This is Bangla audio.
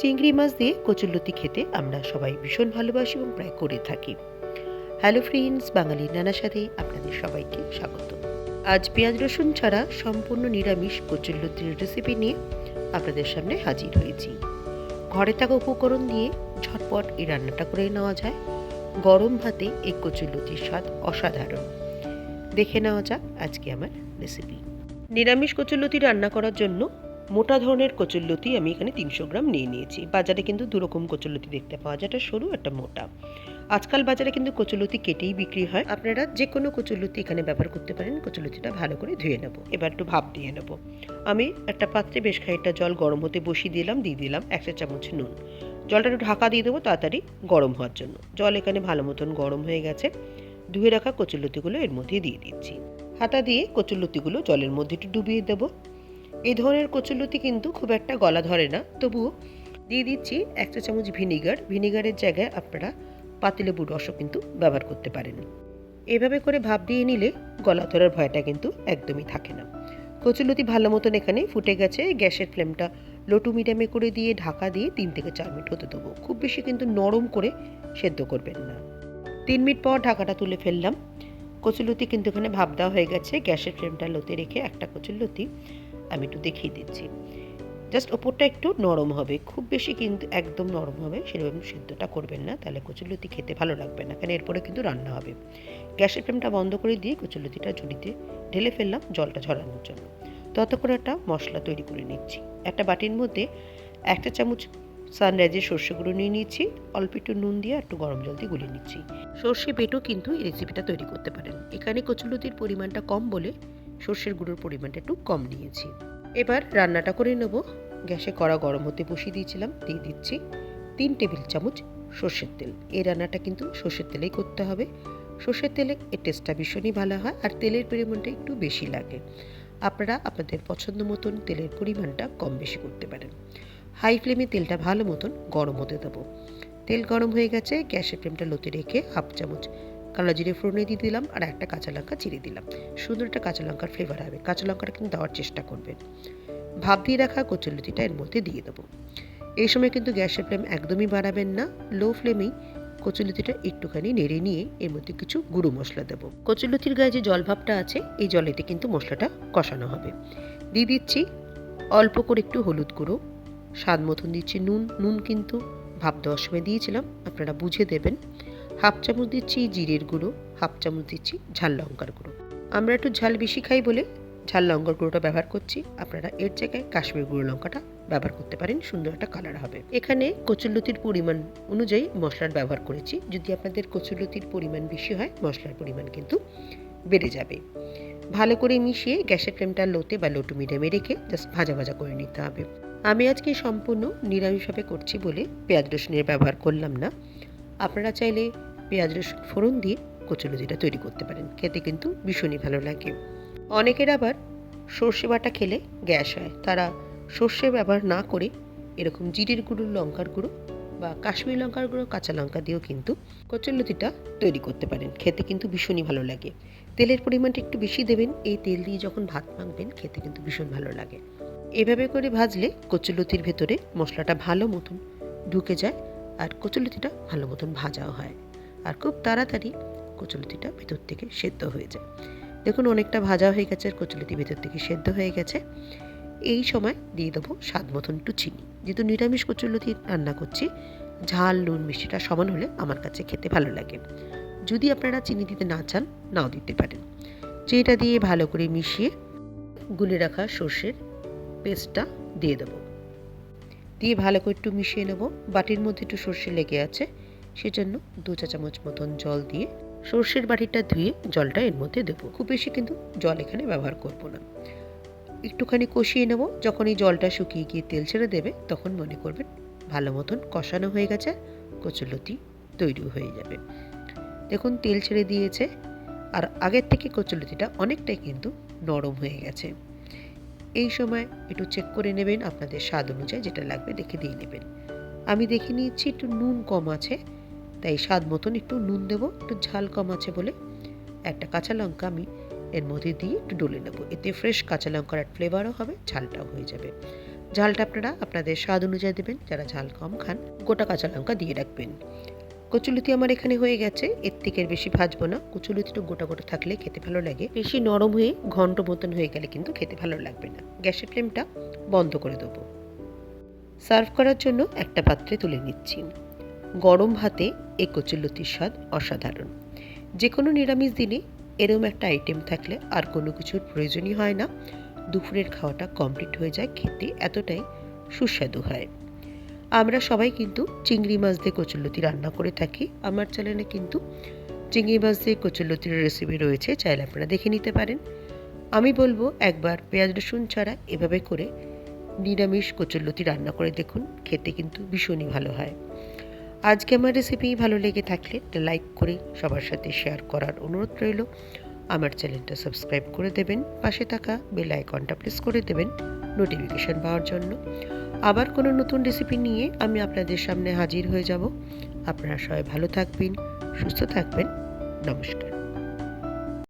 চিংড়ি মাছ দিয়ে কচুরলতি খেতে আমরা সবাই ভীষণ ভালোবাসি এবং প্রায় করে থাকি। হ্যালো ফ্রেন্ডস বাঙালির নানা সাথে আপনাদের সবাইকে স্বাগত। আজ পেঁয়াজ রসুন ছাড়া সম্পূর্ণ নিরামিষ কচুরলতির রেসিপি নিয়ে আপনাদের সামনে হাজির হয়েছি। ঘরে থাকা উপকরণ দিয়ে ঝটপট এই রান্নাটা করে নেওয়া যায়। গরম ভাতে এই কচুরলতির স্বাদ অসাধারণ। দেখে নেওয়া যাক আজকে আমার রেসিপি নিরামিষ কচুরলতি রান্না করার জন্য মোটা ধরনের কচুরলতি আমি এখানে তিনশো গ্রাম নিয়ে নিয়েছি। বাজারে কিন্তু দুরকম কচুরলতি দেখতে পাওয়া যায়। একটা সরু, একটা মোটা। আজকাল বাজারে কিন্তু কচুরলতি কেটেই বিক্রি হয়। আপনারা যে কোনো কচুরলতি এখানে ব্যবহার করতে পারেন। কচুরলতিটা ভালো করে ধুয়ে নেব। এবার একটু ভাপ দিয়ে নেব। আমি একটা পাত্রে বেশ খানিকটা জল গরম হতে বসিয়ে দিলাম, দিয়ে দিলাম এক চামচ নুন। জলটা একটু ঢাকা দিয়ে দেবো তাড়াতাড়ি গরম হওয়ার জন্য। জল এখানে ভালো মতন গরম হয়ে গেছে। ধুয়ে রাখা কচুরলতিগুলো এর মধ্যে দিয়ে দিচ্ছি। হাতা দিয়ে কচুরলতিগুলো জলের মধ্যে একটু ডুবিয়ে দেবো। এই ধরনের কচুরলতি কিন্তু খুব একটা গলা ধরে না। তবুও দিয়ে দিচ্ছি এক চা চামচ ভিনিগার। ভিনিগারের জায়গায় আপনারা পাতিলেবুর রসও কিন্তু ব্যবহার করতে পারেন। এভাবে করে ভাপ দিয়ে নিলে গলা ধরার ভয়টা কিন্তু একদমই থাকে না। কচুরলতি ভালো মতন এখানে ফুটে গেছে। গ্যাসের ফ্লেমটা লোটু মিডিয়ামে করে দিয়ে ঢাকা দিয়ে তিন থেকে চার মিনিট হতে দেবো। খুব বেশি কিন্তু নরম করে সেদ্ধ করবেন না। তিন মিনিট পর ঢাকাটা তুলে ফেললাম। কচুলতি কিন্তু এখানে ভাপ দেওয়া হয়ে গেছে। গ্যাসের ফ্লেমটা লোতে রেখে একটা কচুলতি আমি একটু দেখিয়ে দিচ্ছি। জাস্ট ওপরটা একটু নরম হবে। খুব বেশি কিন্তু একদম নরম হবে, সেরকম সিদ্ধটা করবেন না। তাহলে কচুলতি খেতে ভালো লাগবে না, কারণ এরপরে কিন্তু রান্না হবে। গ্যাসের ফ্লেমটা বন্ধ করে দিয়ে কচুলতিটা ঝুড়িতে ঢেলে ফেললাম জলটা ঝরানোর জন্য। ততক্ষণ একটা মশলা তৈরি করে নিচ্ছি। একটা বাটির মধ্যে একটা চামচ সানরাইজের সর্ষে গুঁড়ো নিয়ে নিচ্ছি অল্প একটু নুন দিয়ে একটু গরম জল দিয়ে গুলিয়ে নিচ্ছি। সর্ষে বেটেও কিন্তু এই রেসিপিটা তৈরি করতে পারেন। এখানে কচুলতির পরিমাণটা কম বলে সর্ষের গুঁড়োর পরিমাণটা একটু কম নিয়েছি। এবার রান্নাটা করে নেব। গ্যাসে কড়া গরম হতে বসিয়ে দিয়েছিলাম, দিয়ে দিচ্ছি তিন টেবিল চামচ সর্ষের তেল। এই রান্নাটা কিন্তু সর্ষের তেলেই করতে হবে। সর্ষের তেলে এর টেস্টটা ভীষণই ভালো হয় আর তেলের পরিমাণটা একটু বেশি লাগে। আপনারা আপনাদের পছন্দ মতন তেলের পরিমাণটা কম বেশি করতে পারেন। হাই ফ্লেমে তেলটা ভালো মতন গরম হতে দেবো। তেল গরম হয়ে গেছে, গ্যাসের ফ্লেমটা লোতে রেখে হাফ চামচ কালো জিরে ফোড়নে দিয়ে দিলাম আর একটা কাঁচা লঙ্কা চিড়ে দিলাম। সুন্দর একটা কাঁচা লঙ্কার ফ্লেভার হবে। কাঁচা লঙ্কাটা কিন্তু দেওয়ার চেষ্টা করবেন। ভাপ দিয়ে রাখা কচুলতিটা এর মধ্যে দিয়ে দেবো। এই সময় কিন্তু গ্যাসের ফ্লেম একদমই বাড়াবেন না। লো ফ্লেমেই কচুলতিটা একটুখানি নেড়ে নিয়ে এর মধ্যে কিছু গুঁড়ো মশলা দেবো। কচুলতির গায়ে যে জল ভাবটা আছে, এই জলেতে কিন্তু মশলাটা কষানো হবে। দিয়ে দিচ্ছি অল্প করে একটু হলুদ গুঁড়ো। স্বাদ মতন দিচ্ছি নুন। নুন কিন্তু ভাপ দেওয়ার সময় দিয়েছিলাম। আপনারা বুঝে দেবেন। হাফ চামচ দিচ্ছি জিরের গুঁড়ো, হাফ চামচ দিচ্ছি ঝাল লঙ্কার গুঁড়ো। আমরা একটু ঝাল বেশি খাই বলে ঝাল লঙ্কার গুঁড়োটা ব্যবহার করছি। আপনারা এর জায়গায় কাশ্মীর গুঁড়ো লঙ্কাটা ব্যবহার করতে পারেন, সুন্দর একটা কালার হবে। এখানে কচুরলতির পরিমাণ অনুযায়ী মশলার ব্যবহার করেছি। যদি আপনাদের কচুরলতির পরিমাণ বেশি হয়, মশলার পরিমাণ কিন্তু বেড়ে যাবে। ভালো করে মিশিয়ে গ্যাসের ফ্লেমটা লোতে বা লোটু মিডিয়ামে রেখে জাস্ট ভাজা ভাজা করে নিতে হবে। আমি আজকে সম্পূর্ণ নিরামিষভাবে করছি বলে পেঁয়াজ রসুনের ব্যবহার করলাম না। আপনারা চাইলে পেঁয়াজ রসুন ফোড়ন দিয়ে কচুলতিটা তৈরি করতে পারেন। খেতে কিন্তু ভীষণই ভালো লাগে। অনেকের আবার সর্ষে বাটা খেলে গ্যাস হয়। তারা সর্ষে ব্যবহার না করে এরকম জিরের গুঁড়ো, লঙ্কার গুঁড়ো বা কাশ্মীর লঙ্কার গুঁড়ো, কাঁচা লঙ্কা দিয়েও কিন্তু কচুলতিটা তৈরি করতে পারেন। খেতে কিন্তু ভীষণই ভালো লাগে। তেলের পরিমাণটা একটু বেশি দেবেন। এই তেল দিয়ে যখন ভাত মাখবেন, খেতে কিন্তু ভীষণ ভালো লাগে। এভাবে করে ভাজলে কচুলতির ভেতরে মশলাটা ভালো মতন ঢুকে যায়। আর কচুলতিটা ভালো মতন ভাজাও হয় আর খুব তাড়াতাড়ি কচুলতিটা ভেতর থেকে সেদ্ধ হয়ে যায়। দেখুন অনেকটা ভাজা হয়ে গেছে আর কচুলতি ভেতর থেকে সেদ্ধ হয়ে গেছে। এই সময় দিয়ে দেবো স্বাদ মতন একটু চিনি। যেহেতু নিরামিষ কচুলতি রান্না করছি, ঝাল, নুন, মিষ্টিটা সমান হলে আমার কাছে খেতে ভালো লাগে। যদি আপনারা চিনি দিতে না চান, নাও দিতে পারেন। চিনিটা দিয়ে ভালো করে মিশিয়ে গুলে রাখা সর্ষের পেস্টটা দিয়ে দেবো। দিয়ে ভালো করে একটু মিশিয়ে নেব। বাটির মধ্যে একটু সর্ষে লেগে আছে। সেজন্য দু চা চামচ মতন জল দিয়ে সর্ষের বাটিটা ধুয়ে জলটা এর মধ্যে দেবো। খুব বেশি কিন্তু জল এখানে ব্যবহার করব না। একটুখানি কষিয়ে নেব। যখন এই জলটা শুকিয়ে গিয়ে তেল ছেড়ে দেবে, তখন মনে করবেন ভালো মতন কষানো হয়ে গেছে কচুলতি তৈরি হয়ে যাবে। দেখুন, তেল ছেড়ে দিয়েছে। আর আগের থেকে কচুলতিটা অনেকটাই কিন্তু নরম হয়ে গেছে। এই সময় একটু চেক করে নেবেন আপনাদের স্বাদ অনুযায়ী যেটা লাগবে দেখে দিয়ে নেবেন। আমি দেখে নিয়েছি একটু নুন কম আছে, তাই স্বাদ মতন একটু নুন দেবো, একটু ঝাল কম আছে বলে। একটা কাঁচা লঙ্কা আমি এর মধ্যে দিয়ে একটু ডলে নেব, এতে ফ্রেশ কাঁচা লঙ্কার ফ্লেভারও হবে, ঝালটাও হয়ে যাবে। ঝালটা আপনারা আপনাদের স্বাদ অনুযায়ী দেবেন, যারা ঝাল কম খান, গোটা কাঁচা লঙ্কা দিয়ে রাখবেন। কচুলুতি আমার এখানে হয়ে গেছে। এর থেকে বেশি ভাজবো না। কচুলুতিটা গোটা গোটা থাকলে খেতে ভালো লাগে। বেশি নরম হয়ে ঘন্ট মতন হয়ে গেলে কিন্তু খেতে ভালো লাগবে না। গ্যাসের ফ্লেমটা বন্ধ করে দেবো। সার্ভ করার জন্য একটা পাত্রে তুলে নিচ্ছি। গরম ভাতে এই কচুলতির স্বাদ অসাধারণ। যে কোনো নিরামিষ দিনে এরম একটা আইটেম থাকলে আর কোনো কিছুর প্রয়োজনই হয় না। দুপুরের খাওয়াটা কমপ্লিট হয়ে যায়। খেতে এতটাই সুস্বাদু হয়। আমরা সবাই কিন্তু চিংড়ি মাছ দিয়ে কচুরলতি রান্না করে থাকি। আমার চ্যানেলে কিন্তু চিংড়ি মাছ দিয়ে কচুরলতির রেসিপি রয়েছে, চাইলে আপনারা দেখে নিতে পারেন। আমি বলব একবার পেঁয়াজ, রসুন ছাড়া এভাবে করে নিরামিষ কচুরলতি রান্না করে দেখুন, খেতে কিন্তু ভীষণই ভালো হয়। আজকে আমার রেসিপি ভালো লেগে থাকলে লাইক করে সবার সাথে শেয়ার করার অনুরোধ রইল। আমার চ্যানেলটা সাবস্ক্রাইব করে দেবেন, পাশে থাকা বেল আইকনটা প্রেস করে দেবেন। নোটিফিকেশন পাওয়ার জন্য। আবার কোনো নতুন রেসিপি নিয়ে আমি আপনাদের সামনে হাজির হয়ে যাব। আপনারা সবাই ভালো থাকবেন, সুস্থ থাকবেন। নমস্কার।